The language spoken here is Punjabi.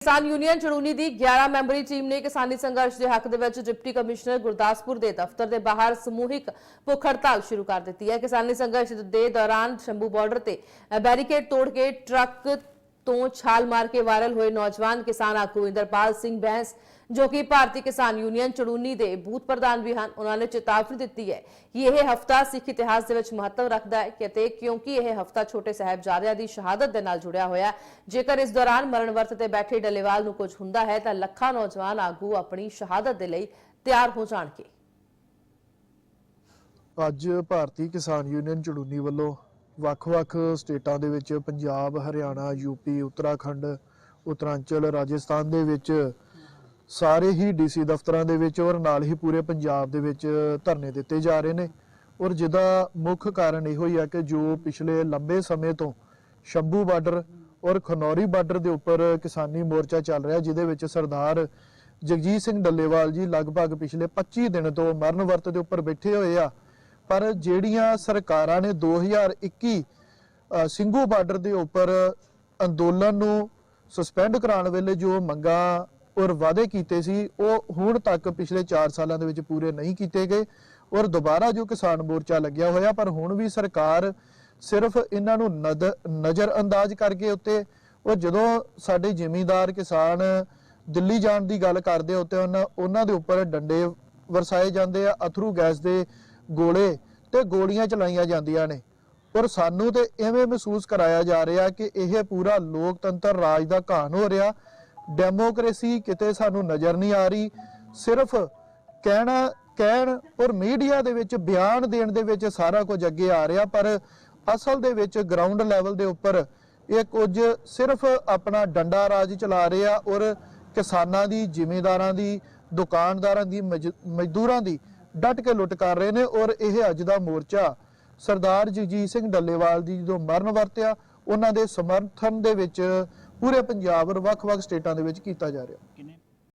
ਕਿਸਾਨ ਯੂਨੀਅਨ ਚੜੂਨੀ ਦੀ 11 ਮੈਂਬਰੀ ਟੀਮ ਨੇ ਕਿਸਾਨੀ ਸੰਘਰਸ਼ ਦੇ ਹੱਕ ਦੇ ਵਿੱਚ ਡਿਪਟੀ ਕਮਿਸ਼ਨਰ ਗੁਰਦਾਸਪੁਰ ਦੇ ਦਫ਼ਤਰ ਦੇ ਬਾਹਰ ਸਮੂਹਿਕ ਭੁੱਖ ਹੜਤਾਲ ਸ਼ੁਰੂ ਕਰ ਦਿੱਤੀ ਹੈ। ਕਿਸਾਨੀ ਸੰਘਰਸ਼ ਦੇ ਦੌਰਾਨ ਸ਼ੰਭੂ ਬਾਰਡਰ ਤੇ ਬੈਰੀਕੇਡ ਤੋੜ ਕੇ ਟਰੱਕ ਤੋਂ ਛਾਲ ਮਾਰ ਕੇ ਵਾਇਰਲ ਹੋਏ ਨੌਜਵਾਨ ਕਿਸਾਨ ਆਗੂ ਇੰਦਰਪਾਲ ਸਿੰਘ ਬੈਂਸ, ਜੋ ਕਿ ਭਾਰਤੀ ਕਿਸਾਨ ਯੂਨੀਅਨ ਚੜੂਨੀ ਦੇ ਬੂਥ ਪ੍ਰਧਾਨ ਵੀ ਹਨ। ਉਹਨਾਂ ਨੇ ਚੇਤਾਵਨੀ ਦਿੱਤੀ ਹੈ ਕਿ ਇਹ ਹਫਤਾ ਸਿੱਖ ਇਤਿਹਾਸ ਦੇ ਵਿੱਚ ਮਹੱਤਵ ਰੱਖਦਾ ਹੈ ਕਿਤੇ ਕਿਉਂਕਿ ਇਹ ਹਫਤਾ ਛੋਟੇ ਸਾਹਿਬਜ਼ਾਦਿਆਂ ਦੀ ਸ਼ਹਾਦਤ ਦੇ ਨਾਲ ਜੁੜਿਆ ਹੋਇਆ ਜੇਕਰ ਇਸ ਦੌਰਾਨ ਮਰਨ ਵਰਤ ਤੇ ਬੈਠੇ ਡੱਲੇਵਾਲ ਨੂੰ ਕੁਝ ਹੁੰਦਾ ਹੈ, ਤਾਂ ਲੱਖਾਂ ਨੌਜਵਾਨ ਆਗੂ ਆਪਣੀ ਸ਼ਹਾਦਤ ਦੇ ਲਈ ਤਿਆਰ ਹੋ ਜਾਣਗੇ। ਅੱਜ ਭਾਰਤੀ ਕਿਸਾਨ ਯੂਨੀਅਨ ਚੜੂਨੀ ਵੱਲੋਂ ਵੱਖ-ਵੱਖ ਸਟੇਟਾਂ ਦੇ ਵਿੱਚ ਪੰਜਾਬ, ਹਰਿਆਣਾ ਯੂਪੀ ਉੱਤਰਾਖੰਡ, ਉਤਰਾਂਚਲ, ਰਾਜਸਥਾਨ ਦੇ ਵਿੱਚ ਸਾਰੇ ਹੀ ਡੀਸੀ ਦਫ਼ਤਰਾਂ ਦੇ ਵਿੱਚ ਔਰ ਨਾਲ ਹੀ ਪੂਰੇ ਪੰਜਾਬ ਦੇ ਵਿੱਚ ਧਰਨੇ ਦਿੱਤੇ ਜਾ ਰਹੇ ਨੇ। ਔਰ ਜਿਹਦਾ ਮੁੱਖ ਕਾਰਨ ਇਹੋ ਹੀ ਆ ਕਿ ਜੋ ਪਿਛਲੇ ਲੰਬੇ ਸਮੇਂ ਤੋਂ ਸ਼ੰਭੂ ਬਾਰਡਰ ਔਰ ਖਨੌਰੀ ਬਾਰਡਰ ਦੇ ਉੱਪਰ ਕਿਸਾਨੀ ਮੋਰਚਾ ਚੱਲ ਰਿਹਾ, ਜਿਹਦੇ ਵਿੱਚ ਸਰਦਾਰ ਜਗਜੀਤ ਸਿੰਘ ਡੱਲੇਵਾਲ ਜੀ ਲਗਭਗ ਪਿਛਲੇ 25 ਦਿਨ ਤੋਂ ਮਰਨ ਵਰਤ ਦੇ ਉੱਪਰ ਬੈਠੇ ਹੋਏ ਆ ਪਰ ਜਿਹੜੀਆਂ ਸਰਕਾਰਾਂ ਨੇ 2021 ਅ, ਸਿੰਘੂ ਬਾਰਡਰ ਦੇ ਉੱਪਰ ਅੰਦੋਲਨ ਨੂੰ ਸਸਪੈਂਡ ਕਰਾਉਣ ਵੇਲੇ ਜੋ ਮੰਗਾਂ ਔਰ ਵਾਅਦੇ ਕੀਤੇ ਸੀ ਉਹ ਹੁਣ ਤੱਕ ਪਿਛਲੇ 4 ਸਾਲਾਂ ਦੇ ਵਿੱਚ ਪੂਰੇ ਨਹੀਂ ਕੀਤੇ ਗਏ ਔਰ ਦੁਬਾਰਾ ਜੋ ਕਿਸਾਨ ਮੋਰਚਾ ਲੱਗਿਆ ਹੋਇਆ ਪਰ ਹੁਣ ਵੀ ਸਰਕਾਰ ਸਿਰਫ ਇਹਨਾਂ ਨੂੰ ਨਦ- ਨਜ਼ਰ ਅੰਦਾਜ਼ ਕਰਕੇ ਉੱਤੇ ਉਹ ਜਦੋਂ ਸਾਡੇ ਜ਼ਿਮੀਂਦਾਰ ਕਿਸਾਨ ਦਿੱਲੀ ਜਾਣ ਦੀ ਗੱਲ ਕਰਦੇ ਉੱਤੇ ਉਹਨਾਂ ਉਹਨਾਂ ਦੇ ਉੱਪਰ ਡੰਡੇ ਵਰਸਾਏ ਜਾਂਦੇ ਆ ਅਥਰੂ ਗੈਸ ਦੇ ਗੋਲੇ ਤੇ ਗੋਲੀਆਂ ਚਲਾਈਆਂ ਜਾਂਦੀਆਂ ਨੇ। ਪਰ ਸਾਨੂੰ ਤੇ ਐਵੇਂ ਮਹਿਸੂਸ ਕਰਾਇਆ ਜਾ ਰਿਹਾ ਕਿ ਇਹ ਪੂਰਾ ਲੋਕਤੰਤਰ ਰਾਜ ਦਾ ਘਾਣ ਹੋ ਰਿਹਾ। ਡੈਮੋਕ੍ਰੇਸੀ ਕਿਤੇ ਸਾਨੂੰ ਨਜ਼ਰ ਨਹੀਂ ਆ ਰਹੀ। ਸਿਰਫ ਕਹਿਣਾ, ਕਹਿਣ ਔਰ ਮੀਡੀਆ ਦੇ ਵਿੱਚ ਬਿਆਨ ਦੇਣ ਦੇ ਵਿੱਚ ਸਾਰਾ ਕੁਝ ਅੱਗੇ ਆ ਰਿਹਾ, ਪਰ ਅਸਲ ਦੇ ਵਿੱਚ ਗਰਾਊਂਡ ਲੈਵਲ ਦੇ ਉੱਪਰ ਇਹ ਕੁਝ ਸਿਰਫ ਆਪਣਾ ਡੰਡਾ ਰਾਜ ਚਲਾ ਰਿਹਾ ਔਰ ਕਿਸਾਨਾਂ ਦੀ, ਜ਼ਿਮੀਂਦਾਰਾਂ ਦੀ, ਦੁਕਾਨਦਾਰਾਂ ਦੀ, ਮਜ- ਮਜ਼ਦੂਰਾਂ ਦੀ ਡਟ ਕੇ ਲੁੱਟ ਕਰ ਰਹੇ ਨੇ ਔਰ ਇਹ ਅੱਜ ਦਾ ਮੋਰਚਾ ਸਰਦਾਰ ਜਗਜੀਤ ਸਿੰਘ ਡੱਲੇਵਾਲ ਦੀ ਜਦੋਂ ਮਰਨ ਵਰਤਿਆ, ਉਹਨਾਂ ਦੇ ਸਮਰਥਨ ਦੇ ਵਿੱਚ ਪੂਰੇ ਪੰਜਾਬ ਔਰ ਵੱਖ-ਵੱਖ ਸਟੇਟਾਂ ਦੇ ਵਿੱਚ ਕੀਤਾ ਜਾ ਰਿਹਾ।